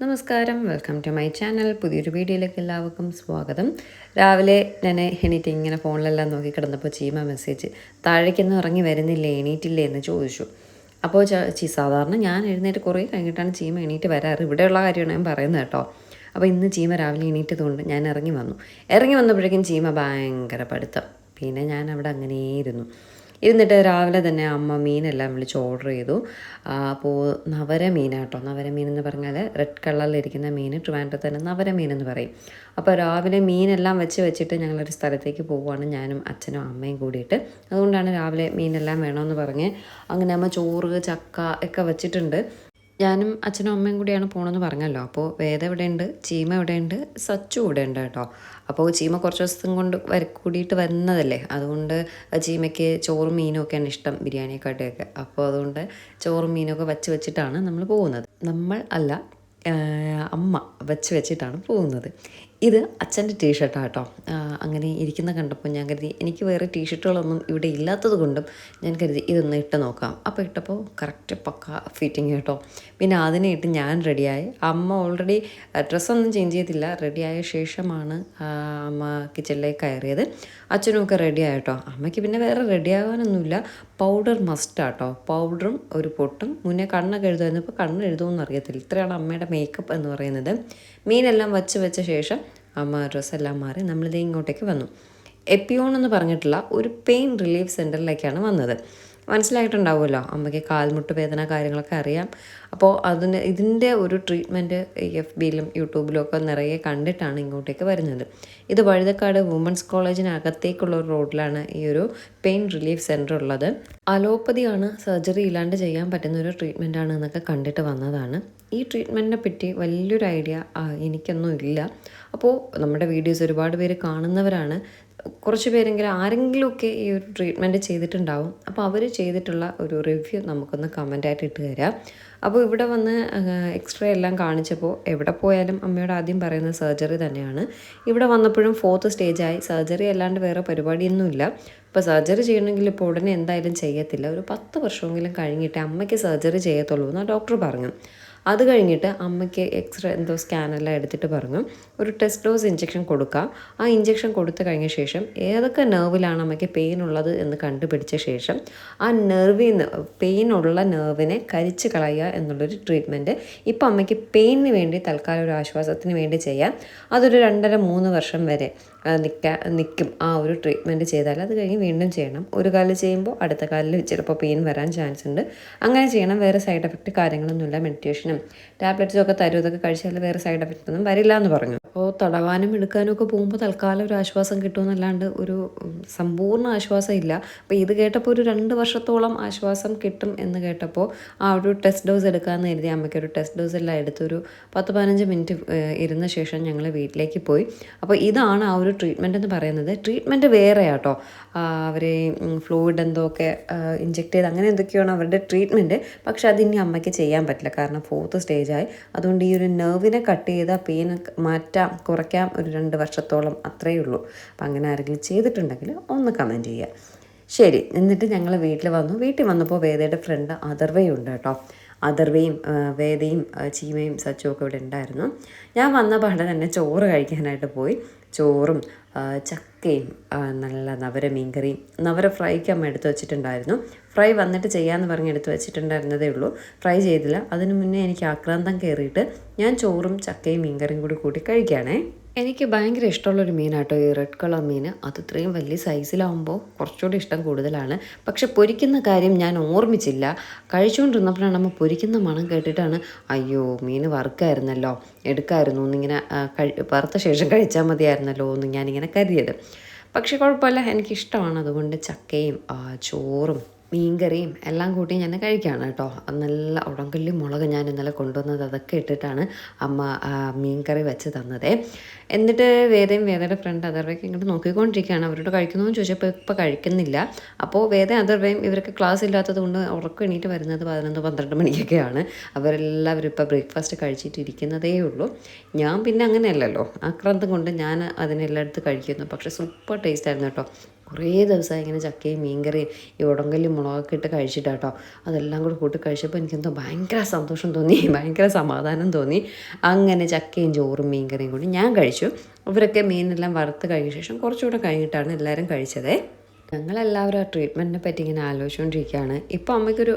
നമസ്കാരം. Welcome to my channel പുതിയൊരു വീഡിയോയിലേക്ക് എല്ലാവർക്കും സ്വാഗതം. രാവിലെ ഞാൻ എണീറ്റ് ഇങ്ങനെ ഫോണിലെല്ലാം നോക്കി കിടന്നപ്പോൾ ചീമ മെസ്സേജ് താഴേക്കൊന്നും ഇറങ്ങി വരുന്നില്ലേ എണീറ്റില്ലേ എന്ന് ചോദിച്ചു. അപ്പോൾ ചീ സാധാരണ ഞാൻ എഴുന്നേറ്റ് കുറേ കഴിഞ്ഞിട്ടാണ് ചീമ എണീറ്റ് വരാറ്. ഇവിടെയുള്ള കാര്യമാണ് ഞാൻ പറയുന്നത് കേട്ടോ. അപ്പോൾ ഇന്ന് ചീമ രാവിലെ എണീറ്റതുകൊണ്ട് ഞാൻ ഇറങ്ങി വന്നു. ഇറങ്ങി വന്നപ്പോഴേക്കും ചീമ ഭയങ്കര പഠിത്തം. പിന്നെ ഞാൻ അവിടെ അങ്ങനെ ഇരുന്നിട്ട് രാവിലെ തന്നെ അമ്മ മീനെല്ലാം വിളിച്ച് ഓർഡർ ചെയ്തു. അപ്പോൾ നവര മീനാട്ടോ നവര മീൻ എന്ന് പറഞ്ഞാൽ റെഡ് കളറിലിരിക്കുന്ന മീൻ ട്രിവാൻഡ്രത്ത് തന്നെ നവര മീൻ എന്ന് പറയും. അപ്പോൾ രാവിലെ മീനെല്ലാം വെച്ച് വെച്ചിട്ട് ഞങ്ങളൊരു സ്ഥലത്തേക്ക് പോവുകയാണ് ഞാനും അച്ഛനും അമ്മയും കൂടിയിട്ട്. അതുകൊണ്ടാണ് രാവിലെ മീനെല്ലാം വേണമെന്ന് പറഞ്ഞ്. അങ്ങനെ അമ്മ ചോറ് ചക്ക ഒക്കെ വെച്ചിട്ടുണ്ട്. ഞാനും അച്ഛനും അമ്മയും കൂടിയാണ് പോകണമെന്ന് പറഞ്ഞല്ലോ. അപ്പോൾ വേദ ഇവിടെയുണ്ട് ചീമ ഇവിടെയുണ്ട് സച്ചു ഇവിടെ ഉണ്ട് കേട്ടോ. അപ്പോൾ ചീമ കുറച്ച് ദിവസം കൊണ്ട് വര കൂടിയിട്ട് വരുന്നതല്ലേ അതുകൊണ്ട് ചീമയ്ക്ക് ചോറും മീനും ഒക്കെയാണ് ഇഷ്ടം ബിരിയാണിയെക്കാട്ടിയൊക്കെ. അപ്പോൾ അതുകൊണ്ട് ചോറും മീനും ഒക്കെ വച്ച് വെച്ചിട്ടാണ് നമ്മൾ പോകുന്നത്. നമ്മൾ അല്ല അമ്മ വെച്ച് വെച്ചിട്ടാണ് പോകുന്നത്. ഇത് അച്ഛന്റെ ടീഷർട്ടാണ് കേട്ടോ. അങ്ങനെ ഇരിക്കുന്ന കണ്ടപ്പോൾ ഞാൻ കരുതി എനിക്ക് വേറെ ടീഷർട്ടുകളൊന്നും ഇവിടെ ഇല്ലാത്തത് കൊണ്ടും ഞാൻ കരുതി ഇതൊന്ന് ഇട്ട് നോക്കാം. അപ്പോൾ ഇട്ടപ്പോൾ കറക്റ്റ് പക്ക ഫിറ്റിങ് കേട്ടോ. പിന്നെ അതിനെ ഇട്ട് ഞാൻ റെഡിയായി അമ്മ ഓൾറെഡി ഡ്രസ്സൊന്നും ചേഞ്ച് ചെയ്തില്ല. റെഡിയായ ശേഷമാണ് അമ്മ കിച്ചണിലേക്ക് കയറിയത്. അച്ഛനും ഒക്കെ റെഡിയായി കേട്ടോ. അമ്മയ്ക്ക് പിന്നെ വേറെ റെഡിയാകാനൊന്നുമില്ല പൗഡർ മസ്റ്റ് മസ്റ്റാട്ടോ പൗഡറും ഒരു പൊട്ടും. മുന്നേ കണ്ണൊക്കെ എഴുതുമായിരുന്നു. ഇപ്പോൾ കണ്ണ് എഴുതുമെന്ന് അറിയത്തില്ല ഇത്രയാണ് അമ്മയുടെ മേക്കപ്പ് എന്ന് പറയുന്നത്. മീനെല്ലാം വച്ച് വെച്ച ശേഷം അമ്മ ഡ്രസ്സെല്ലാം മാറി നമ്മളിത് ഇങ്ങോട്ടേക്ക് വന്നു. എപ്പിയോൺ എന്ന് പറഞ്ഞിട്ടുള്ള ഒരു പെയിൻ റിലീഫ് സെന്ററിലേക്കാണ് വന്നത്. മനസ്സിലായിട്ടുണ്ടാവുമല്ലോ. അമ്മയ്ക്ക് കാൽമുട്ട് വേദന കാര്യങ്ങളൊക്കെ അറിയാം. അപ്പോൾ അതിന് ഇതിന്റെ ഒരു ട്രീറ്റ്മെന്റ് എഫ് ബിയിലും യൂട്യൂബിലും ഒക്കെ നിറയെ കണ്ടിട്ടാണ് ഇങ്ങോട്ടേക്ക് വരുന്നത്. ഇത് വഴുതക്കാട് വുമൻസ് കോളേജിനകത്തേക്കുള്ള ഒരു റോഡിലാണ് ഈ ഒരു പെയിൻ റിലീഫ് സെന്റർ ഉള്ളത്. അലോപ്പതിയാണ് സർജറി ഇല്ലാണ്ട് ചെയ്യാൻ പറ്റുന്ന ഒരു ട്രീറ്റ്മെന്റ് ആണ് എന്നൊക്കെ കണ്ടിട്ട് വന്നതാണ്. ഈ ട്രീറ്റ്മെന്റിനെ പറ്റി വലിയൊരു ഐഡിയ എനിക്കൊന്നും ഇല്ല. അപ്പോൾ നമ്മുടെ വീഡിയോസ് ഒരുപാട് പേര് കാണുന്നവരാണ്. കുറച്ച് പേരെങ്കിലും ആരെങ്കിലുമൊക്കെ ഈ ഒരു ട്രീറ്റ്മെന്റ് ചെയ്തിട്ടുണ്ടാവും. അപ്പോൾ അവർ ചെയ്തിട്ടുള്ള ഒരു റിവ്യൂ നമുക്കൊന്ന് കമന്റായിട്ട് ഇട്ട് തരാം. അപ്പോൾ ഇവിടെ വന്ന് എക്സ്റേ എല്ലാം കാണിച്ചപ്പോൾ എവിടെ പോയാലും അമ്മയോട് ആദ്യം പറയുന്ന സർജറി തന്നെയാണ്. ഇവിടെ വന്നപ്പോഴും ഫോർത്ത് സ്റ്റേജായി സർജറി അല്ലാണ്ട് വേറെ പരിപാടിയൊന്നുമില്ല. ഇപ്പോൾ സർജറി ചെയ്യണമെങ്കിൽ ഇപ്പോൾ ഉടനെ എന്തായാലും ചെയ്യത്തില്ല. ഒരു പത്ത് വർഷമെങ്കിലും കഴിഞ്ഞിട്ട് അമ്മയ്ക്ക് സർജറി ചെയ്യത്തുള്ളൂ എന്ന് ഡോക്ടർ പറഞ്ഞു. അത് കഴിഞ്ഞിട്ട് അമ്മയ്ക്ക് എക്സ്റേ എന്തോ സ്കാനെല്ലാം എടുത്തിട്ട് പറഞ്ഞു ഒരു ടെസ്റ്റ് ഡോസ് ഇഞ്ചെക്ഷൻ കൊടുക്കാം. ആ ഇഞ്ചെക്ഷൻ കൊടുത്തു കഴിഞ്ഞ ശേഷം ഏതൊക്കെ നെർവിലാണ് അമ്മയ്ക്ക് പെയിൻ ഉള്ളത് എന്ന് കണ്ടുപിടിച്ച ശേഷം ആ നെർവിൽ നിന്ന് പെയിൻ ഉള്ള നെർവിനെ കരിച്ച് കളയുക എന്നുള്ളൊരു ട്രീറ്റ്മെന്റ് ഇപ്പോൾ അമ്മയ്ക്ക് പെയിനിന് വേണ്ടി തൽക്കാലം ഒരു ആശ്വാസത്തിന് വേണ്ടി ചെയ്യാം. അതൊരു രണ്ടര മൂന്ന് വർഷം വരെ. നിൽക്കാൻ നിൽക്കും ആ ഒരു ട്രീറ്റ്മെന്റ് ചെയ്താൽ അത് കഴിഞ്ഞ് വീണ്ടും ചെയ്യണം. ഒരു കാലിൽ ചെയ്യുമ്പോൾ അടുത്ത കാലിൽ ചിലപ്പോൾ പെയിൻ വരാൻ ചാൻസ് ഉണ്ട്. അങ്ങനെ ചെയ്യണം. വേറെ സൈഡ് എഫക്റ്റ് കാര്യങ്ങളൊന്നുമില്ല മെഡിറ്റേഷനും ടാബ്ലറ്റ്സും ഒക്കെ തരും. ഇതൊക്കെ കഴിച്ചാൽ വേറെ സൈഡ് എഫക്റ്റ് ഒന്നും വരില്ല എന്ന് പറഞ്ഞു. അപ്പോൾ തടവാനും എടുക്കാനും ഒക്കെ പോകുമ്പോൾ തൽക്കാലം ഒരു ആശ്വാസം കിട്ടുമെന്നല്ലാണ്ട് ഒരു സമ്പൂർണ ആശ്വാസം ഇല്ല. അപ്പോൾ ഇത് കേട്ടപ്പോൾ ഒരു രണ്ട് വർഷത്തോളം ആശ്വാസം കിട്ടും എന്ന് കേട്ടപ്പോൾ ആ ഒരു ടെസ്റ്റ് ഡോസ് എടുക്കാമെന്ന് കരുതി. അമ്മയ്ക്ക് ഒരു ടെസ്റ്റ് ഡോസ് എല്ലാം എടുത്തൊരു പത്ത് പതിനഞ്ച് മിനിറ്റ് ഇരുന്ന ശേഷം ഞങ്ങൾ വീട്ടിലേക്ക് പോയി. അപ്പോൾ ഇതാണ് ആ ഒരു ട്രീറ്റ്മെന്റ് എന്ന് പറയുന്നത് ട്രീറ്റ്മെന്റ് വേറെ വേറെയാട്ടോ അവർ ഫ്ലൂയിഡ് എന്തോ ഒക്കെ ഇഞ്ചെക്ട് ചെയ്ത് അങ്ങനെ എന്തൊക്കെയാണ് അവരുടെ ട്രീറ്റ്മെന്റ് പക്ഷെ അതിനി അമ്മയ്ക്ക് ചെയ്യാൻ പറ്റില്ല. കാരണം ഫോർത്ത് സ്റ്റേജായി അതുകൊണ്ട് ഈ ഒരു നെർവിനെ കട്ട് ചെയ്ത പെയിൻ മാറ്റാം കുറയ്ക്കാം ഒരു രണ്ട് വർഷത്തോളം അത്രയേ ഉള്ളൂ. അപ്പം അങ്ങനെ ആരെങ്കിലും ചെയ്തിട്ടുണ്ടെങ്കിൽ ഒന്ന് കമന്റ് ചെയ്യുക ശരി എന്നിട്ട് ഞങ്ങൾ വീട്ടിൽ വന്നു. വീട്ടിൽ വന്നപ്പോൾ വേദയുടെ ഫ്രണ്ട് അതർവയും ഉണ്ട് കേട്ടോ. അതർവയും വേദയും ചീമയും സച്ചും ഒക്കെ ഇവിടെ ഉണ്ടായിരുന്നു. ഞാൻ വന്ന പാടെ തന്നെ ചോറ് കഴിക്കാനായിട്ട് പോയി. ചോറും ചക്കയും നല്ല നവര മീൻകറിയും നവര ഫ്രൈക്ക് അമ്മ എടുത്ത് വെച്ചിട്ടുണ്ടായിരുന്നു. ഫ്രൈ വന്നിട്ട് ചെയ്യാമെന്ന് പറഞ്ഞ് എടുത്ത് വെച്ചിട്ടുണ്ടായിരുന്നതേ ഉള്ളൂ. ഫ്രൈ ചെയ്തില്ല. അതിനു മുന്നേ എനിക്ക് ആക്രാന്തം കയറിയിട്ട് ഞാൻ ചോറും ചക്കയും മീൻകറിയും കൂടി കൂട്ടി കഴിക്കുകയാണേ. എനിക്ക് ഭയങ്കര ഇഷ്ടമുള്ളൊരു മീനാട്ടോ ഈ റെഡ് കളർ മീൻ അത് ഇത്രയും വലിയ സൈസിലാവുമ്പോൾ കുറച്ചുകൂടി ഇഷ്ടം കൂടുതലാണ്. പക്ഷെ പൊരിക്കുന്ന കാര്യം ഞാൻ ഓർമ്മിച്ചില്ല. കഴിച്ചുകൊണ്ടിരുന്നപ്പോഴാണ് നമ്മൾ പൊരിക്കുന്ന മണം കേട്ടിട്ടാണ് അയ്യോ മീൻ വറുക്കായിരുന്നല്ലോ എടുക്കായിരുന്നു എന്നിങ്ങനെ വറുത്ത ശേഷം കഴിച്ചാൽ മതിയായിരുന്നല്ലോ എന്ന് ഞാനിങ്ങനെ കരുതിയത്. പക്ഷെ കുഴപ്പമില്ല. എനിക്കിഷ്ടമാണ്. അതുകൊണ്ട് ചക്കയും ചോറും മീൻകറിയും എല്ലാം കൂട്ടി ഞാൻ കഴിക്കുകയാണ് കേട്ടോ. നല്ല ഉടങ്കല്ലി മുളക് ഞാൻ ഇന്നലെ കൊണ്ടുവന്നത് അതൊക്കെ ഇട്ടിട്ടാണ് അമ്മ മീൻകറി വെച്ച് തന്നത്. എന്നിട്ട് വേദയും വേദയുടെ ഫ്രണ്ട് അതർവയ്ക്ക് ഇങ്ങോട്ട് നോക്കിക്കൊണ്ടിരിക്കുകയാണ്. അവരോട് കഴിക്കുന്നതെന്ന് ചോദിച്ചപ്പോൾ ഇപ്പോൾ കഴിക്കുന്നില്ല. അപ്പോൾ വേദ അതർവയും ഇവർക്ക് ക്ലാസ് ഇല്ലാത്തത് കൊണ്ട് ഉറക്കം എണീറ്റ് വരുന്നത് പതിനൊന്ന് പന്ത്രണ്ട് മണിക്കൊക്കെയാണ് അവരെല്ലാവരും ഇപ്പോൾ ബ്രേക്ക്ഫാസ്റ്റ് കഴിച്ചിട്ട് ഇരിക്കുന്നതേ ഉള്ളൂ. ഞാൻ പിന്നെ അങ്ങനെയല്ലല്ലോ. ആക്രാന്തം കൊണ്ട് ഞാൻ അതിനെല്ലാം എടുത്ത് കഴിക്കുന്നു. പക്ഷേ സൂപ്പർ ടേസ്റ്റ് ആയിരുന്നു കേട്ടോ. കുറേ ദിവസമായി ഇങ്ങനെ ചക്കയും മീൻകറിയും ഈ ഉടങ്കല്ലും മുളകൊക്കെ ഇട്ട് കഴിച്ചിട്ടാട്ടോ. അതെല്ലാം കൂടെ കൂട്ടി കഴിച്ചപ്പോൾ എനിക്കെന്തോ ഭയങ്കര സന്തോഷം തോന്നി ഭയങ്കര സമാധാനം തോന്നി. അങ്ങനെ ചക്കയും ചോറും മീൻകറിയും കൂടി ഞാൻ കഴിച്ചു. ഇവരൊക്കെ മീനെല്ലാം വറുത്ത് കഴിഞ്ഞ ശേഷം കുറച്ചുകൂടെ കഴിഞ്ഞിട്ടാണ് എല്ലാവരും കഴിച്ചത്. ഞങ്ങളെല്ലാവരും ആ ട്രീറ്റ്മെന്റിനെ പറ്റി ഇങ്ങനെ ആലോചിച്ചുകൊണ്ടിരിക്കുകയാണ്. ഇപ്പോൾ അമ്മയ്ക്കൊരു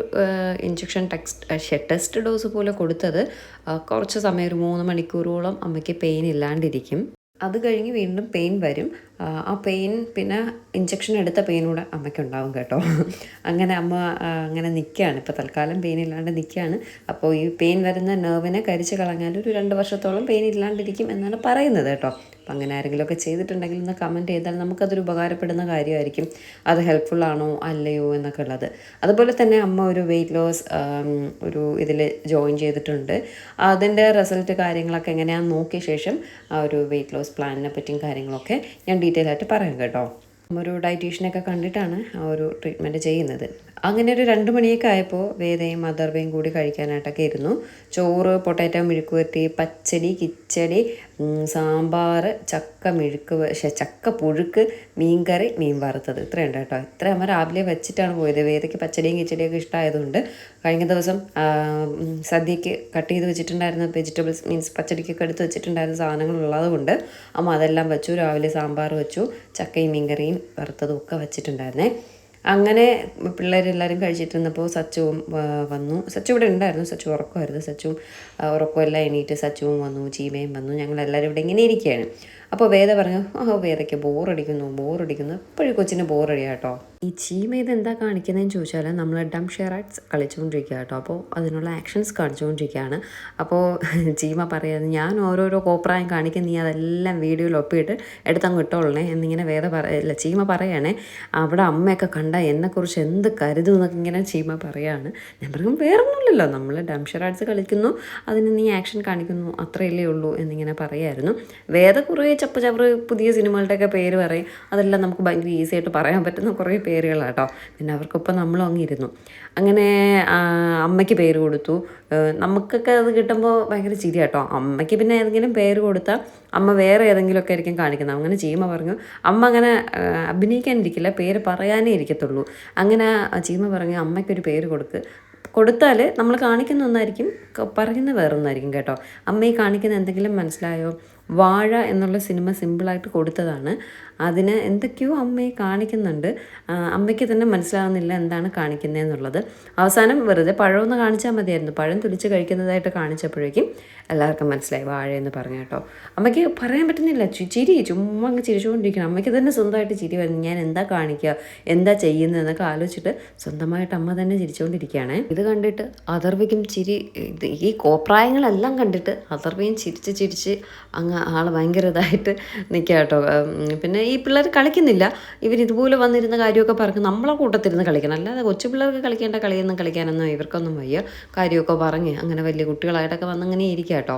ഇഞ്ചക്ഷൻ ടെക്സ്റ്റ് ടെസ്റ്റ് ഡോസ് പോലെ കൊടുത്തത് കുറച്ച് സമയം ഒരു മൂന്ന് മണിക്കൂറോളം അമ്മയ്ക്ക് പെയിൻ ഇല്ലാണ്ടിരിക്കും. അത് കഴിഞ്ഞ് വീണ്ടും പെയിൻ വരും. ആ, പെയിൻ പിന്നെ ഇഞ്ചക്ഷൻ എടുത്ത പെയിൻ കൂടെ അമ്മയ്ക്കുണ്ടാവും കേട്ടോ. അങ്ങനെ അമ്മ അങ്ങനെ നിൽക്കുകയാണ് ഇപ്പോൾ തൽക്കാലം പെയിൻ ഇല്ലാണ്ട് നിൽക്കുകയാണ് അപ്പോൾ ഈ പെയിൻ വരുന്ന നെർവിനെ കരിച്ച് കളഞ്ഞാൽ ഒരു രണ്ട് വർഷത്തോളം പെയിൻ ഇല്ലാണ്ടിരിക്കും എന്നാണ് പറയുന്നത് കേട്ടോ. അപ്പം അങ്ങനെ ആരെങ്കിലുമൊക്കെ ചെയ്തിട്ടുണ്ടെങ്കിൽ ഒന്ന് കമന്റ് ചെയ്താൽ നമുക്കതൊരു ഉപകാരപ്പെടുന്ന കാര്യമായിരിക്കും. അത് ഹെൽപ്ഫുൾ ആണോ അല്ലയോ എന്നൊക്കെ ഉള്ളത്. അതുപോലെ തന്നെ അമ്മ ഒരു വെയിറ്റ് ലോസ് ഒരു ഇതിൽ ജോയിൻ ചെയ്തിട്ടുണ്ട്. അതിന്റെ റിസൾട്ട് കാര്യങ്ങളൊക്കെ എങ്ങനെയാണെന്ന് നോക്കിയ ശേഷം ആ ഒരു വെയിറ്റ് ലോസ് പ്ലാനിനെ പറ്റിയും കാര്യങ്ങളൊക്കെ ഞാൻ ഡീറ്റെയിൽ ആയിട്ട് പറയാം കേട്ടോ. ഒരു ഡയറ്റീഷ്യനൊക്കെ കണ്ടിട്ടാണ് ആ ഒരു ട്രീറ്റ്മെന്റ് ചെയ്യുന്നത്. അങ്ങനെ ഒരു രണ്ട് മണിയൊക്കെ ആയപ്പോൾ വേദയും മദർവയും കൂടി കഴിക്കാനായിട്ടൊക്കെ ഇരുന്നു. ചോറ് പൊട്ടാറ്റോ മെഴുക്കുവരട്ടി പച്ചടി കിച്ചടി സാമ്പാർ ചക്ക മെഴുക്ക് പക്ഷേ ചക്ക പുഴുക്ക് മീൻകറി മീൻ വറുത്തത്. ഇത്രയുണ്ട് കേട്ടോ. ഇത്ര അമ്മ രാവിലെ വെച്ചിട്ടാണ് പോയത്. വേദയ്ക്ക് പച്ചടിയും കിച്ചടിയൊക്കെ ഇഷ്ടമായതുകൊണ്ട് കഴിഞ്ഞ ദിവസം സദ്യക്ക് കട്ട് ചെയ്ത് വെച്ചിട്ടുണ്ടായിരുന്ന. വെജിറ്റബിൾസ് മീൻസ് പച്ചടിക്കൊക്കെ എടുത്ത് വെച്ചിട്ടുണ്ടായിരുന്ന സാധനങ്ങൾ ഉള്ളതുകൊണ്ട് അമ്മ അതെല്ലാം വെച്ചു. രാവിലെ സാമ്പാർ വെച്ചു. ചക്കയും മീൻകറിയും വറുത്തതും ഒക്കെ വെച്ചിട്ടുണ്ടായിരുന്നേ. അങ്ങനെ പിള്ളേരെല്ലാവരും കഴിച്ചിട്ടിരുന്നപ്പോൾ സച്ചുവും വന്നു. സച്ചു ഇവിടെ ഉണ്ടായിരുന്നു. സച്ചു ഉറക്കമായിരുന്നു. സച്ചുവും ഉറക്കമെല്ലാം എണീറ്റ് സച്ചുവും വന്നു ചീമയും വന്നു. ഞങ്ങളെല്ലാവരും ഇവിടെ ഇങ്ങനെ ഇരിക്കുകയാണ്. അപ്പോൾ വേദ പറഞ്ഞു ആ വേദയ്ക്ക് ബോറടിക്കുന്നു ബോറടിക്കുന്നു. എപ്പോഴും കൊച്ചിന് ബോറടിയാ കേട്ടോ ഈ ചീമ ഇത് എന്താ കാണിക്കുന്നതെന്ന് ചോദിച്ചാൽ നമ്മൾ ഡം ഷെയർ ആർട്സ് കളിച്ചുകൊണ്ടിരിക്കുക കേട്ടോ അപ്പോൾ അതിനുള്ള ആക്ഷൻസ് കാണിച്ചുകൊണ്ടിരിക്കുകയാണ് അപ്പോൾ ചീമ പറയുന്നത് ഞാൻ ഓരോരോ കോപ്രായം കാണിക്കും നീ അതെല്ലാം വീഡിയോയിൽ ഒപ്പിയിട്ട് എടുത്തങ്ങ് ഇട്ടോളണേ. എന്നിങ്ങനെ വേദ പറയല്ല ചീമ പറയണേ അവിടെ അമ്മയൊക്കെ കണ്ട എന്നെക്കുറിച്ച് എന്ത് കരുതും എന്നൊക്കെ ഇങ്ങനെ ചീമ പറയാണ്. ഞാൻ പറയും വേറൊന്നുമില്ലല്ലോ നമ്മൾ ഡംഷർ ആർട്സ് കളിക്കുന്നു അതിന് നീ ആക്ഷൻ കാണിക്കുന്നു അത്രയല്ലേ ഉള്ളൂ എന്നിങ്ങനെ പറയായിരുന്നു. വേദ കുറേ ചപ്പ് ചവറ് പുതിയ സിനിമകളുടെയൊക്കെ പേര് പറയും. അതെല്ലാം നമുക്ക് ഭയങ്കര ഈസി ആയിട്ട് പറയാൻ പറ്റുന്ന കുറേ പേരുകളാണ് കേട്ടോ പിന്നെ അവർക്കൊപ്പം നമ്മളും അങ്ങിരുന്നു. അങ്ങനെ അമ്മയ്ക്ക് പേര് കൊടുത്തു. നമുക്കൊക്കെ അത് കിട്ടുമ്പോൾ ഭയങ്കര ചിരി കേട്ടോ അമ്മയ്ക്ക് പിന്നെ ഏതെങ്കിലും പേര് കൊടുത്താൽ അമ്മ വേറെ ഏതെങ്കിലുമൊക്കെ ആയിരിക്കും കാണിക്കുന്നത്. അങ്ങനെ ചീമ പറഞ്ഞു അമ്മ അങ്ങനെ അഭിനയിക്കാനിരിക്കില്ല പേര് പറയാനേ ഇരിക്കത്തുള്ളൂ. അങ്ങനെ ചീമ പറഞ്ഞു അമ്മയ്ക്കൊരു പേര് കൊടുക്ക്. കൊടുത്താൽ നമ്മൾ കാണിക്കുന്ന ഒന്നായിരിക്കും പറയുന്ന വേറൊന്നായിരിക്കും കേട്ടോ. അമ്മ ഈ കാണിക്കുന്ന എന്തെങ്കിലും മനസ്സിലായോ? വാഴ എന്നുള്ള സിനിമ സിമ്പിളായിട്ട് കൊടുത്തതാണ്. അതിന് എന്തൊക്കെയോ അമ്മയെ കാണിക്കുന്നുണ്ട്. അമ്മയ്ക്ക് തന്നെ മനസ്സിലാവുന്നില്ല എന്താണ് കാണിക്കുന്നത് എന്നുള്ളത് അവസാനം വെറുതെ പഴമൊന്ന് കാണിച്ചാൽ മതിയായിരുന്നു. പഴം തുലിച്ച് കഴിക്കുന്നതായിട്ട് കാണിച്ചപ്പോഴേക്കും എല്ലാവർക്കും മനസ്സിലായി വാഴയെന്ന് പറഞ്ഞു കേട്ടോ. അമ്മയ്ക്ക് പറയാൻ പറ്റുന്നില്ല ചിരി ചുമ്മാ അങ്ങ് ചിരിച്ചുകൊണ്ടിരിക്കണം. അമ്മയ്ക്ക് തന്നെ സ്വന്തമായിട്ട് ചിരി വരുന്നു. ഞാൻ എന്താ കാണിക്കുക എന്താ ചെയ്യുന്നതെന്നൊക്കെ ആലോചിച്ചിട്ട് സ്വന്തമായിട്ട് അമ്മ തന്നെ ചിരിച്ചുകൊണ്ടിരിക്കുകയാണ്. ഇത് കണ്ടിട്ട് അതർവയ്ക്കും ചിരി ഈ കോപ്രായങ്ങളെല്ലാം കണ്ടിട്ട് അതർവയും ചിരിച്ച് ചിരിച്ച് അങ്ങ് ആൾ ഭയങ്കര ഇതായിട്ട് നിൽക്കുക കേട്ടോ. പിന്നെ ഈ പിള്ളേർ കളിക്കുന്നില്ല. ഇവർ ഇതുപോലെ വന്നിരുന്ന കാര്യമൊക്കെ പറഞ്ഞ് നമ്മളെ കൂട്ടത്തിരുന്ന് കളിക്കണം. അല്ലാതെ കൊച്ചു പിള്ളേർക്ക് കളിക്കേണ്ട കളിയൊന്നും കളിക്കാനൊന്നും ഇവർക്കൊന്നും വയ്യ. കാര്യമൊക്കെ പറഞ്ഞ് അങ്ങനെ വലിയ കുട്ടികളായിട്ടൊക്കെ വന്നങ്ങനെ ഇരിക്കുക. കേട്ടോ.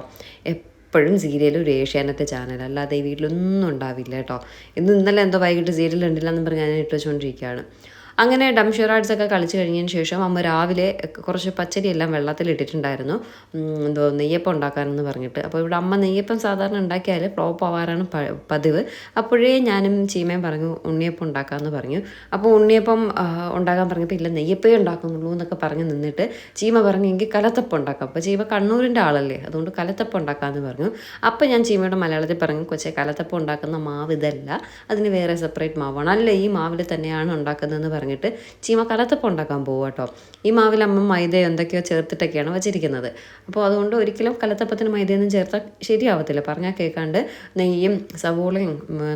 എപ്പോഴും സീരിയൽ ഒരു ഏഷ്യാനത്തെ ചാനൽ അല്ലാതെ ഈ വീട്ടിലൊന്നും ഉണ്ടാവില്ല കേട്ടോ. ഇന്ന് ഇന്നലെ എന്തോ വൈകിട്ട് സീരിയൽ ഉണ്ടില്ലെന്നും പറഞ്ഞ് ഞാൻ ഇട്ട് വെച്ചുകൊണ്ടിരിക്കുകയാണ് അങ്ങനെ ഡംഷറാഡ്സ് ഒക്കെ കളിച്ചു കഴിഞ്ഞതിന് ശേഷം അമ്മ രാവിലെ കുറച്ച് പച്ചരി എല്ലാം വെള്ളത്തിലിട്ടിട്ടുണ്ടായിരുന്നു എന്തോ നെയ്യപ്പം ഉണ്ടാക്കാനെന്ന് പറഞ്ഞിട്ട്. അപ്പോൾ ഇവിടെ അമ്മ നെയ്യപ്പം സാധാരണ ഉണ്ടാക്കിയാൽ ഫ്ലോപ്പ് ആവാറാണ് പതിവ്. അപ്പോഴേ ഞാനും ചീമയും പറഞ്ഞു ഉണ്ണിയപ്പം ഉണ്ടാക്കാമെന്ന് പറഞ്ഞു. അപ്പോൾ ഉണ്ണിയപ്പം ഉണ്ടാക്കാൻ പറഞ്ഞപ്പോൾ ഇല്ല നെയ്യപ്പേ ഉണ്ടാക്കുന്നുള്ളൂ എന്നൊക്കെ പറഞ്ഞ് നിന്നിട്ട് ചീമ പറഞ്ഞു എനിക്ക് കലത്തപ്പം ഉണ്ടാക്കാം. അപ്പോൾ ചീമ കണ്ണൂരിന്റെ ആളല്ലേ അതുകൊണ്ട് കലത്തപ്പം ഉണ്ടാക്കാമെന്ന് പറഞ്ഞു. അപ്പോൾ ഞാൻ ചീമയുടെ മലയാളത്തിൽ പറഞ്ഞു കൊച്ചെ കലത്തപ്പം ഉണ്ടാക്കുന്ന മാവ് ഇതല്ല. അതിന് വേറെ സെപ്പറേറ്റ് മാവാണ്. അല്ല ഈ മാവിൽ തന്നെയാണ് ഉണ്ടാക്കുന്നതെന്ന് പറഞ്ഞിട്ട് ചീമ കലത്തപ്പം ഉണ്ടാക്കാൻ പോകും കേട്ടോ. ഈ മാവിൽ അമ്മ മൈദ എന്തൊക്കെയോ ചേർത്തിട്ടൊക്കെയാണ് വെച്ചിരിക്കുന്നത്. അപ്പോൾ അതുകൊണ്ട് ഒരിക്കലും കലത്തപ്പത്തിന് മൈദയൊന്നും ചേർത്താൽ ശരിയാവത്തില്ല. പറഞ്ഞാൽ കേൾക്കാണ്ട് നെയ്യും സവോളയും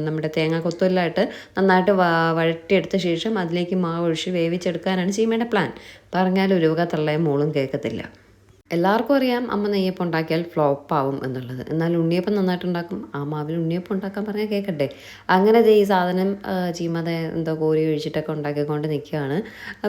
നമ്മുടെ തേങ്ങ കൊത്തുമെല്ലാമായിട്ട് നന്നായിട്ട് വഴറ്റിയെടുത്ത ശേഷം അതിലേക്ക് മാവ് ഒഴിച്ച് വേവിച്ചെടുക്കാനാണ് ചീമയുടെ പ്ലാൻ പറഞ്ഞാൽ ഒരു വക തള്ളയും മോളും കേൾക്കത്തില്ല. എല്ലാവർക്കും അറിയാം അമ്മ നെയ്യപ്പം ഉണ്ടാക്കിയാൽ ഫ്ലോപ്പ് ആവും എന്നുള്ളത്. എന്നാൽ ഉണ്ണിയപ്പം നന്നായിട്ട് ഉണ്ടാക്കും. ആ മാവിൽ ഉണ്ണിയപ്പം ഉണ്ടാക്കാൻ പറഞ്ഞാൽ കേൾക്കട്ടെ അങ്ങനെ ഈ സാധനം ചീമത എന്തോ കോരി ഒഴിച്ചിട്ടൊക്കെ ഉണ്ടാക്കിക്കൊണ്ട് നിൽക്കുകയാണ്.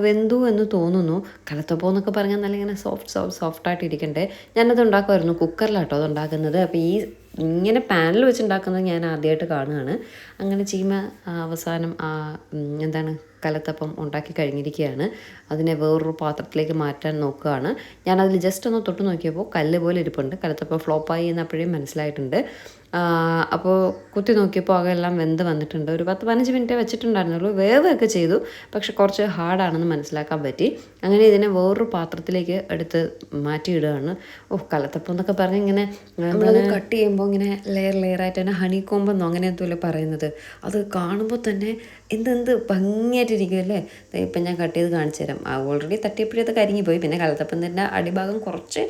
വെന്തു എന്ന് തോന്നുന്നു. കലത്തപ്പം എന്നൊക്കെ പറഞ്ഞാൽ നല്ല ഇങ്ങനെ സോഫ്റ്റ് സോഫ്റ്റ് സോഫ്റ്റായിട്ട് ഇരിക്കണ്ടേ. ഞാനത് ഉണ്ടാക്കുമായിരുന്നു. കുക്കറിലാട്ടോ അത് ഉണ്ടാക്കുന്നത്. അപ്പോൾ ഈ ഇങ്ങനെ പാനൽ വെച്ചുണ്ടാക്കുന്നത് ഞാൻ ആദ്യമായിട്ട് കാണുകയാണ്. അങ്ങനെ ചീമ അവസാനം ആ എന്താണ് കലത്തപ്പം ഉണ്ടാക്കി കഴിഞ്ഞിരിക്കുകയാണ്. അതിനെ വേറൊരു പാത്രത്തിലേക്ക് മാറ്റാൻ നോക്കുകയാണ്. ഞാനതിൽ ജസ്റ്റ് ഒന്ന് തൊട്ട് നോക്കിയപ്പോൾ കല്ല് പോലെ ഇരിപ്പുണ്ട്. കലത്തപ്പം ഫ്ലോപ്പായി എന്നപ്പോഴേ മനസ്സിലായിട്ടുണ്ട്. അപ്പോൾ കുത്തി നോക്കിയപ്പോൾ അകെല്ലാം വെന്ത് വന്നിട്ടുണ്ട്. ഒരു പത്ത് പതിനഞ്ച് മിനിറ്റേ വെച്ചിട്ടുണ്ടായിരുന്നുള്ളൂ. വേവൊക്കെ ചെയ്തു. പക്ഷെ കുറച്ച് ഹാർഡാണെന്ന് മനസ്സിലാക്കാൻ പറ്റി. അങ്ങനെ ഇതിനെ വേറൊരു പാത്രത്തിലേക്ക് എടുത്ത് മാറ്റിയിടുകയാണ്. ഓ കലത്തപ്പം എന്നൊക്കെ പറഞ്ഞ് ഇങ്ങനെ നമ്മളത് കട്ട് ചെയ്യുമ്പോൾ ഇങ്ങനെ ലെയർ ലെയറായിട്ട് തന്നെ ഹണി കോമ്പെന്നോ അങ്ങനെ എന്തോ പറയുന്നത്. അത് കാണുമ്പോൾ തന്നെ എന്തെന്ത് ഭംഗിയായിട്ടിരിക്കും അല്ലേ? ഇപ്പം ഞാൻ കട്ട് ചെയ്ത് കാണിച്ചു തരാം. ഓൾറെഡി തട്ടിയപ്പോഴത് കരിഞ്ഞു പോയി പിന്നെ കലത്തപ്പം തന്നെ അടിഭാഗം കുറച്ച്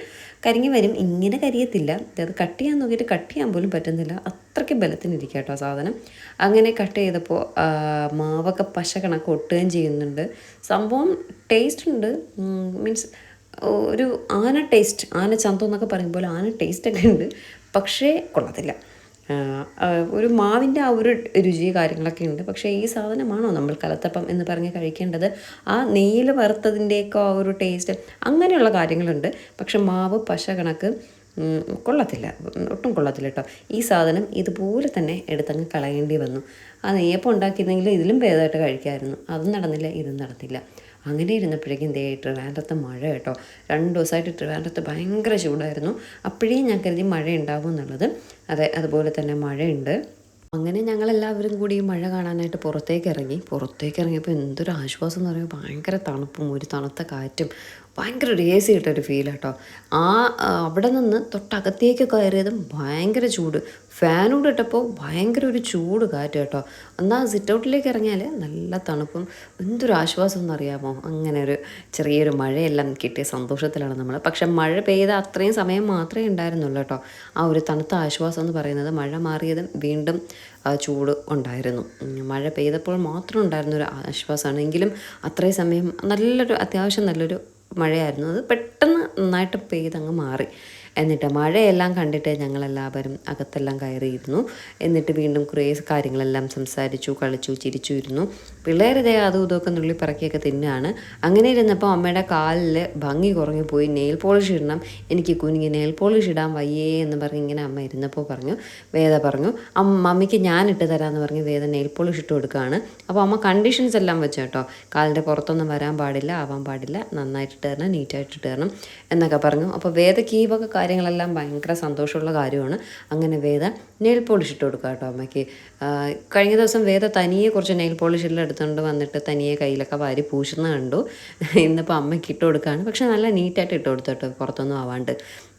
കരിഞ്ഞു വരും. ഇങ്ങനെ കരിയത്തില്ല. അത് കട്ട് ചെയ്യാൻ നോക്കിയിട്ട് കട്ട് ചെയ്യാൻ പോലും പറ്റുന്നില്ല. അത്രയ്ക്ക് ബലത്തിനിരിക്കുക കേട്ടോ സാധനം. അങ്ങനെ കട്ട് ചെയ്തപ്പോൾ മാവൊക്കെ പശ കണക്ക് ഒട്ടുകയും ചെയ്യുന്നുണ്ട്. സംഭവം ടേസ്റ്റ് ഉണ്ട്. മീൻസ് ഒരു ആന ടേസ്റ്റ് ആന ചന്തം എന്നൊക്കെ പറയുമ്പോൾ ആന ടേസ്റ്റ് ഒക്കെ ഉണ്ട്. പക്ഷേ കൊള്ളത്തില്ല. ഒരു മാവിന്റെ ആ ഒരു രുചി കാര്യങ്ങളൊക്കെ ഉണ്ട്. പക്ഷേ ഈ സാധനമാണോ നമ്മൾ കലത്തപ്പം എന്ന് പറഞ്ഞ് കഴിക്കേണ്ടത്? ആ നെയ്യിൽ വറുത്തതിന്റെയൊക്കെ ആ ഒരു ടേസ്റ്റ് അങ്ങനെയുള്ള കാര്യങ്ങളുണ്ട്. പക്ഷെ മാവ് പശ കണക്ക് കൊള്ളത്തില്ല. ഒട്ടും കൊള്ളത്തില്ല കേട്ടോ. ഈ സാധനം ഇതുപോലെ തന്നെ എടുത്തങ്ങ് കളയേണ്ടി വന്നു. ആ നെയ്യപ്പം ഉണ്ടാക്കിയിരുന്നെങ്കിൽ ഇതിലും ഭേദമായിട്ട് കഴിക്കാമായിരുന്നു അതും നടന്നില്ല ഇതും നടന്നില്ല. അങ്ങനെ ഇരുന്നപ്പോഴേക്കും ദേ ട്രിവാൻഡ്രത്ത് മഴ കേട്ടോ. രണ്ട് ദിവസമായിട്ട് ട്രിവാൻഡ്രത്ത് ഭയങ്കര ചൂടായിരുന്നു. അപ്പോഴേ ഞാൻ കരുതി മഴ ഉണ്ടാവും എന്നുള്ളത്. അതെ അതുപോലെ തന്നെ മഴയുണ്ട്. അങ്ങനെ ഞങ്ങളെല്ലാവരും കൂടി ഈ മഴ കാണാനായിട്ട് പുറത്തേക്ക് ഇറങ്ങി. പുറത്തേക്ക് ഇറങ്ങിയപ്പോൾ എന്തൊരു ആശ്വാസം എന്ന് പറയുമ്പോൾ ഭയങ്കര തണുപ്പും ഒരു തണുത്ത കാറ്റും ഭയങ്കര ഒരു എ സി കിട്ടൊരു ഫീൽ കേട്ടോ ആ അവിടെ നിന്ന് തൊട്ടകത്തേക്ക് കയറിയതും ഭയങ്കര ചൂട്. ഫാനൂടെ ഇട്ടപ്പോൾ ഭയങ്കര ഒരു ചൂട് കാറ്റ് കേട്ടോ. എന്നാൽ സിറ്റ് ഔട്ടിലേക്ക് ഇറങ്ങിയാൽ നല്ല തണുപ്പും. എന്തൊരു ആശ്വാസം എന്നറിയാമോ? അങ്ങനെ ഒരു ചെറിയൊരു മഴയെല്ലാം കിട്ടിയ സന്തോഷത്തിലാണ് നമ്മൾ പക്ഷെ മഴ പെയ്ത അത്രയും സമയം മാത്രമേ ഉണ്ടായിരുന്നുള്ളൂ കേട്ടോ ആ ഒരു തണുത്ത ആശ്വാസം എന്ന് പറയുന്നത് മഴ മാറിയതും വീണ്ടും ചൂട് ഉണ്ടായിരുന്നു. മഴ പെയ്തപ്പോൾ മാത്രം ഉണ്ടായിരുന്നൊരു ആശ്വാസമാണ്. എങ്കിലും അത്രയും സമയം നല്ലൊരു അത്യാവശ്യം നല്ലൊരു മഴയായിരുന്നു. അത് പെട്ടെന്ന് നന്നായിട്ട് പെയ്തങ്ങ് മാറി. എന്നിട്ട് മഴയെല്ലാം കണ്ടിട്ട് ഞങ്ങളെല്ലാവരും അകത്തെല്ലാം കയറിയിരുന്നു. എന്നിട്ട് വീണ്ടും കുറേ കാര്യങ്ങളെല്ലാം സംസാരിച്ചു കളിച്ചു ചിരിച്ചു ഇരുന്നു. പിള്ളേരുടെ അതും ഇതൊക്കെ നുള്ളി പറക്കിയൊക്കെ തിന്നാണ്. അങ്ങനെ ഇരുന്നപ്പോൾ അമ്മയുടെ കാലിൽ ഭംഗി കുറഞ്ഞു പോയി. നെയിൽ പോളിഷ് ഇടണം എനിക്ക് കുഞ്ഞിಗೆ നെയിൽ പോളിഷ് ഇടാൻ വയ്യേ എന്ന് പറഞ്ഞ് ഇങ്ങനെ അമ്മ ഇരുന്നപ്പോൾ പറഞ്ഞു വേദ പറഞ്ഞു അമ്മ ഞാൻ ഇട്ട് തരാമെന്ന് പറഞ്ഞ് വേദ നെയിൽ പോളിഷ് ഇട്ട് കൊടുക്കുകയാണ്. അപ്പോൾ അമ്മ കണ്ടീഷൻസ് എല്ലാം വെച്ചു കേട്ടോ. കാലിന്റെ പുറത്തൊന്നും വരാൻ പാടില്ല ആവാൻ പാടില്ല. നന്നായിട്ട് തരണം നീറ്റായിട്ട് തരണം എന്നൊക്കെ പറഞ്ഞു. അപ്പോൾ വേദക്ക് ഈ വക കാര്യങ്ങളെല്ലാം ഭയങ്കര സന്തോഷമുള്ള കാര്യമാണ്. അങ്ങനെ വേദ നെയിൽ പോളിഷ് ഇട്ട് കൊടുക്കുക കേട്ടോ അമ്മയ്ക്ക്. കഴിഞ്ഞ ദിവസം വേദ തനിയെ കുറച്ച് നെയിൽ പോളിഷ് എല്ലാം എടുത്തുകൊണ്ട് വന്നിട്ട് തനിയെ കയ്യിലൊക്കെ വാരി പൂശുന്ന കണ്ടു. ഇന്നിപ്പോൾ അമ്മയ്ക്ക് ഇട്ട് കൊടുക്കുകയാണ് പക്ഷെ നല്ല നീറ്റായിട്ട് ഇട്ട് കൊടുത്തു കേട്ടോ പുറത്തൊന്നും ആവാണ്ട്.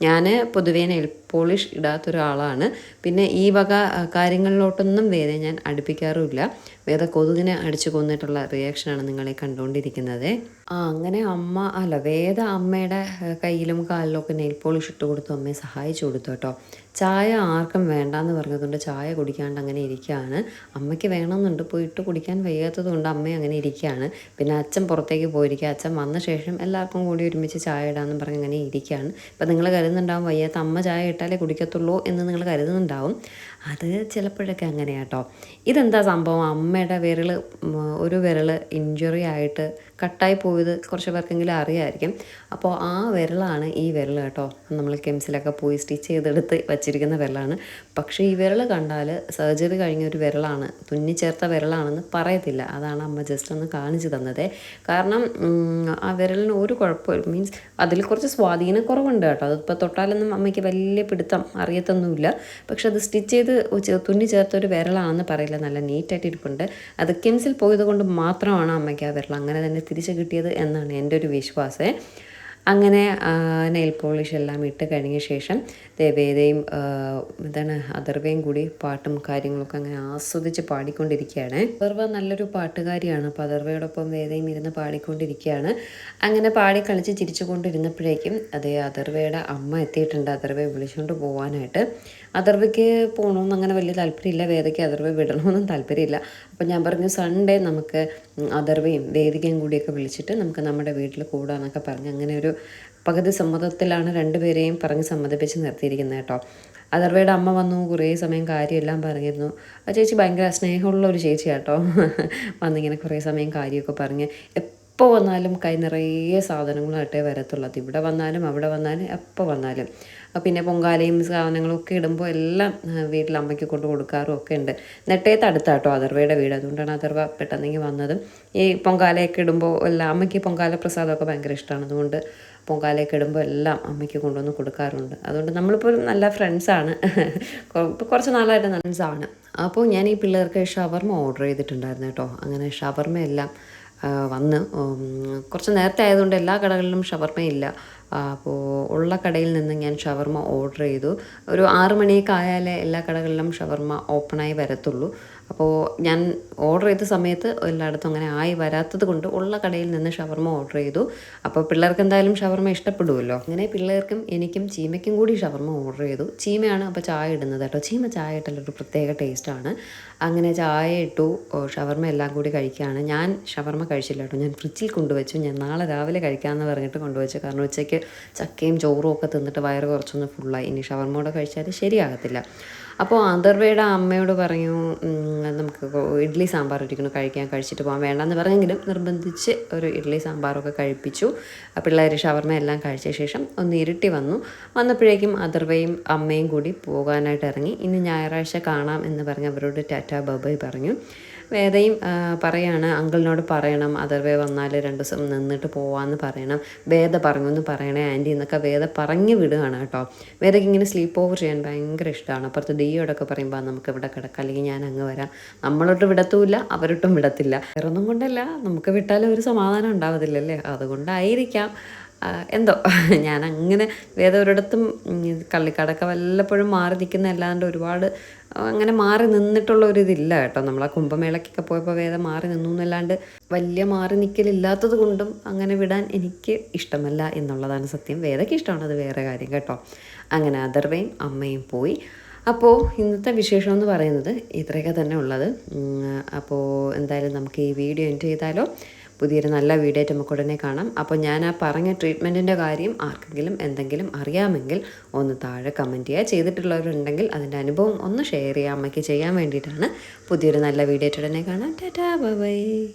ഞാൻ പൊതുവേ നെയിൽ പോളിഷ് ഇടാത്തൊരാളാണ് പിന്നെ ഈ വക കാര്യങ്ങളിലോട്ടൊന്നും വേദ ഞാൻ അടുപ്പിക്കാറുമില്ല. വേദ കൊതുകിനെ അടിച്ചു കൊന്നിട്ടുള്ള റിയാക്ഷനാണ് നിങ്ങളെ കണ്ടുകൊണ്ടിരിക്കുന്നത്. ആ അങ്ങനെ അമ്മ അല്ല വേദ അമ്മയുടെ കയ്യിലും കാലിലും ഒക്കെ നെയിൽ പോളിഷ് ഇട്ട് കൊടുത്തു. അമ്മയെ സഹായിച്ചു കൊടുത്തു കേട്ടോ. ചായ ആർക്കും വേണ്ടാന്ന് പറഞ്ഞതുകൊണ്ട് ചായ കുടിക്കാണ്ട് അങ്ങനെ ഇരിക്കുകയാണ് അമ്മയ്ക്ക് വേണമെന്നുണ്ട്. പോയിട്ട് കുടിക്കാൻ വയ്യാത്തതുകൊണ്ട് അമ്മ അങ്ങനെ ഇരിക്കുകയാണ് പിന്നെ അച്ഛൻ പുറത്തേക്ക് പോയിരിക്കുക അച്ഛൻ വന്ന ശേഷം എല്ലാവർക്കും കൂടി ഒരുമിച്ച് ചായ ഇടാമെന്ന് പറഞ്ഞ് അങ്ങനെ ഇരിക്കുകയാണ് ഇപ്പം നിങ്ങൾ കരുതുന്നുണ്ടാവും വയ്യാത്ത അമ്മ ചായ ഇട്ടാലേ കുടിക്കത്തുള്ളൂ എന്ന് നിങ്ങൾ കരുതുന്നുണ്ടാവും. അത് ചിലപ്പോഴൊക്കെ അങ്ങനെയാട്ടോ ഇതെന്താ സംഭവം? അമ്മയുടെ വിരൽ ഒരു വിരൽ ഇഞ്ചുറി ആയിട്ട് കട്ടായി പോയത് കുറച്ച് പേർക്കെങ്കിലും അറിയാമായിരിക്കും അപ്പോൾ ആ വിരലാണ് ഈ വിരൽ കേട്ടോ നമ്മൾ കെംസിലൊക്കെ പോയി സ്റ്റിച്ച് ചെയ്തെടുത്ത് വച്ചിരിക്കുന്ന വിരലാണ്. പക്ഷേ ഈ വിരൽ കണ്ടാൽ സർജറി കഴിഞ്ഞ ഒരു വിരലാണ് തുന്നിച്ചേർത്ത വിരലാണെന്ന് പറയത്തില്ല. അതാണ് അമ്മ ജസ്റ്റ് ഒന്ന് കാണിച്ചു തന്നത്. കാരണം ആ വിരലിന് ഒരു കുഴപ്പമില്ല. മീൻസ് അതിൽ കുറച്ച് സ്വാധീനക്കുറവുണ്ട് കേട്ടോ. അതിപ്പോൾ തൊട്ടാലൊന്നും അമ്മയ്ക്ക് വലിയ പിടുത്തം അറിയത്തൊന്നുമില്ല. പക്ഷെ അത് സ്റ്റിച്ച് ചെയ്ത് ചെ- തുന്നി ചേർത്തൊരു വിരലാണെന്ന് പറയില്ല. നല്ല നീറ്റായിട്ട് ഇരിപ്പുണ്ട്. അത് കിംസിൽ പോയത് കൊണ്ട് മാത്രമാണ് അമ്മയ്ക്ക് ആ വിരൽ അങ്ങനെ തന്നെ തിരിച്ചു കിട്ടിയത് എന്നാണ് എന്റെ ഒരു വിശ്വാസം. അങ്ങനെ നെയിൽ പോളിഷ് എല്ലാം ഇട്ട് കഴിഞ്ഞ ശേഷം ദേവേദയും എന്താണ് അതർവയും കൂടി പാട്ടും കാര്യങ്ങളൊക്കെ അങ്ങനെ ആസ്വദിച്ച് പാടിക്കൊണ്ടിരിക്കുകയാണ്. അതർവ നല്ലൊരു പാട്ടുകാരിയാണ്. അപ്പോൾ അതർവയോടൊപ്പം വേദയും ഇരുന്ന് പാടിക്കൊണ്ടിരിക്കുകയാണ്. അങ്ങനെ പാടി കളിച്ച് ചിരിച്ചുകൊണ്ടിരുന്നപ്പോഴേക്കും അതേ അതർവയുടെ അമ്മ എത്തിയിട്ടുണ്ട്. അതർവയെ വിളിച്ചുകൊണ്ട് പോകാനായിട്ട് അതർവയ്ക്ക് പോകണമെന്ന് അങ്ങനെ വലിയ താല്പര്യമില്ല. വേദയ്ക്ക് അതർവ വിടണമെന്നും താല്പര്യമില്ല. അപ്പോൾ ഞാൻ പറഞ്ഞു സൺഡേ നമുക്ക് അതർവയും വേദികയും കൂടിയൊക്കെ വിളിച്ചിട്ട് നമുക്ക് നമ്മുടെ വീട്ടിൽ കൂടാന്നൊക്കെ പറഞ്ഞ്. അങ്ങനെ ഒരു പകുതി സമ്മതത്തിലാണ് രണ്ടുപേരെയും പറഞ്ഞ് സമ്മതിപ്പിച്ച് നിർത്തിയിരിക്കുന്നത് കേട്ടോ. അതർവയുടെ അമ്മ വന്നു കുറേ സമയം കാര്യമെല്ലാം പറഞ്ഞിരുന്നു. ആ ചേച്ചി ഭയങ്കര സ്നേഹമുള്ള ഒരു ചേച്ചി കേട്ടോ. വന്നിങ്ങനെ കുറേ സമയം കാര്യമൊക്കെ പറഞ്ഞ്. എപ്പോൾ വന്നാലും കൈ നിറയെ സാധനങ്ങളായിട്ടേ വരത്തുള്ളൂ. ഇവിടെ വന്നാലും അവിടെ വന്നാലും എപ്പോൾ വന്നാലും. പിന്നെ പൊങ്കാലയും സാധനങ്ങളും ഒക്കെ ഇടുമ്പോൾ എല്ലാം വീട്ടിൽ അമ്മയ്ക്ക് കൊണ്ട് കൊടുക്കാറും ഒക്കെ ഉണ്ട്. നെട്ടയത്ത് അടുത്താട്ടോ അതർവയുടെ വീട്. അതുകൊണ്ടാണ് അതർവ പെട്ടെന്നെങ്കിൽ വന്നത്. ഈ പൊങ്കാലയൊക്കെ ഇടുമ്പോൾ എല്ലാം അമ്മയ്ക്ക് പൊങ്കാല പ്രസാദമൊക്കെ ഭയങ്കര ഇഷ്ടമാണ് അതുകൊണ്ട് പൊങ്കാലയൊക്കെ ഇടുമ്പോൾ എല്ലാം അമ്മയ്ക്ക് കൊണ്ടുവന്ന് കൊടുക്കാറുണ്ട്. അതുകൊണ്ട് നമ്മളിപ്പോൾ നല്ല ഫ്രണ്ട്സാണ് കുറച്ച് നാളായിട്ട് ഫ്രണ്ട്സാണ് അപ്പോൾ ഞാൻ ഈ പിള്ളേർക്ക് ഷവർമ ഓർഡർ ചെയ്തിട്ടുണ്ടായിരുന്നു കേട്ടോ. അങ്ങനെ ഷവർമ എല്ലാം വന്ന് കുറച്ച് നേരത്തെ ആയതുകൊണ്ട് എല്ലാ കടകളിലും ഷവർമയില്ല. അപ്പോൾ ഉള്ള കടയിൽ നിന്ന് ഞാൻ ഷവർമ ഓർഡർ ചെയ്തു. ഒരു ആറ് മണിയൊക്കെ ആയാലേ എല്ലാ കടകളിലും ഷവർമ ഓപ്പണായി വരത്തുള്ളൂ. അപ്പോൾ ഞാൻ ഓർഡർ ചെയ്ത സമയത്ത് എല്ലായിടത്തും അങ്ങനെ ആയി വരാത്തത് കൊണ്ട് ഉള്ള കടയിൽ നിന്ന് ഷവർമ ഓർഡർ ചെയ്തു. അപ്പോൾ പിള്ളേർക്ക് എന്തായാലും ഷവർമ ഇഷ്ടപ്പെടുമല്ലോ അങ്ങനെ പിള്ളേർക്കും എനിക്കും ചീമയ്ക്കും കൂടി ഷവർമ ഓർഡർ ചെയ്തു. ചീമയാണ് അപ്പോൾ ചായ ഇടുന്നത് കേട്ടോ. ചീമ ചായ ഇട്ടല്ല ഒരു പ്രത്യേക ടേസ്റ്റാണ് അങ്ങനെ ചായ ഇട്ടു. ഷവർമ എല്ലാം കൂടി കഴിക്കുകയാണ്. ഞാൻ ഷവർമ കഴിച്ചില്ല കേട്ടോ. ഞാൻ ഫ്രിഡ്ജിൽ കൊണ്ടുവച്ചു. ഞാൻ നാളെ രാവിലെ കഴിക്കാമെന്ന് പറഞ്ഞിട്ട് കൊണ്ടുവച്ചു. കാരണം ഉച്ചയ്ക്ക് ചക്കയും ചോറും ഒക്കെ തിന്നിട്ട് വയറ് കുറച്ചൊന്ന് ഫുള്ളായി ഇനി ഷവർമ കൂടെ കഴിച്ചാൽ ശരിയാകത്തില്ല. അപ്പോൾ അന്തർവയുടെ അമ്മയോട് പറഞ്ഞു നമുക്ക് ഇഡ്ഡലി സാമ്പാർ ഇരിക്കുന്നു കഴിക്കാൻ കഴിച്ചിട്ട് പോകാൻ വേണ്ടെന്ന് പറഞ്ഞെങ്കിലും നിർബന്ധിച്ച് ഒരു ഇഡ്ഡലി സാമ്പാറൊക്കെ കഴിപ്പിച്ചു. പിള്ളേർ ഷവർമ എല്ലാം കഴിച്ച ശേഷം ഒന്ന് ഇരുട്ടി വന്നു. വന്നപ്പോഴേക്കും അഥർവയും അമ്മയും കൂടി പോകാനായിട്ട് ഇറങ്ങി. ഇനി ഞായറാഴ്ച കാണാം എന്ന് പറഞ്ഞ് അവരോട് ടാറ്റ ബബൈ പറഞ്ഞു. വേദയും പറയാണ് അങ്കിളിനോട് പറയണം അതർവേ വന്നാൽ രണ്ട് ദിവസം നിന്നിട്ട് പോവാന്ന് പറയണം. വേദ പറഞ്ഞു എന്ന് പറയണേ ആന്റി എന്നൊക്കെ വേദ പറഞ്ഞു വിടുകയാണ് കേട്ടോ. വേദയ്ക്ക് ഇങ്ങനെ സ്ലീപ്പ് ഓവർ ചെയ്യാൻ ഭയങ്കര ഇഷ്ടമാണ്. അപ്പുറത്ത് ദിയോടൊക്കെ പറയുമ്പോൾ നമുക്ക് ഇവിടെ കിടക്കാം അല്ലെങ്കിൽ ഞാൻ അങ്ങ് വരാം. നമ്മളോട്ട് വിടത്തുമില്ല അവരൊട്ടും വിടത്തില്ല. വേറൊന്നും കൊണ്ടല്ല നമുക്ക് വിട്ടാലും ഒരു സമാധാനം ഉണ്ടാവത്തില്ലല്ലേ? അതുകൊണ്ടായിരിക്കാം. എന്തോ ഞാൻ അങ്ങനെ വേദവരിടത്തും കള്ളിക്കടക്ക വല്ലപ്പോഴും മാറി നിൽക്കുന്ന അല്ലാണ്ട് ഒരുപാട് അങ്ങനെ മാറി നിന്നിട്ടുള്ള ഒരു ഇതില്ല കേട്ടോ. നമ്മൾ ആ കുംഭമേളയ്ക്കൊക്കെ പോയപ്പോൾ വേദം മാറി നിന്നു എന്നല്ലാണ്ട് വലിയ മാറി നിൽക്കലില്ലാത്തത് കൊണ്ടും അങ്ങനെ വിടാൻ എനിക്ക് ഇഷ്ടമല്ല എന്നുള്ളതാണ് സത്യം. വേദയ്ക്ക് ഇഷ്ടമാണ് അത് വേറെ കാര്യം കേട്ടോ. അങ്ങനെ അതർവയും അമ്മയും പോയി. അപ്പോൾ ഇന്നത്തെ വിശേഷം എന്ന് പറയുന്നത് ഇത്രയൊക്കെ തന്നെ ഉള്ളത്. അപ്പോൾ എന്തായാലും നമുക്ക് ഈ വീഡിയോ എൻഡ് ചെയ്താലോ? പുതിയൊരു നല്ല വീഡിയോ ആയിട്ട് നമുക്ക് ഉടനെ കാണാം. അപ്പോൾ ഞാൻ ആ പറഞ്ഞ ട്രീറ്റ്മെന്റിന്റെ കാര്യം ആർക്കെങ്കിലും എന്തെങ്കിലും അറിയാമെങ്കിൽ ഒന്ന് താഴെ കമന്റ് ചെയ്യുക ചെയ്തിട്ടുള്ളവരുണ്ടെങ്കിൽ അതിന്റെ അനുഭവം ഒന്ന് ഷെയർ ചെയ്യുക അമ്മയ്ക്ക് ചെയ്യാൻ വേണ്ടിയിട്ടാണ്. പുതിയൊരു നല്ല വീഡിയോ ആയിട്ട് ഉടനെ കാണാം. Tata bye.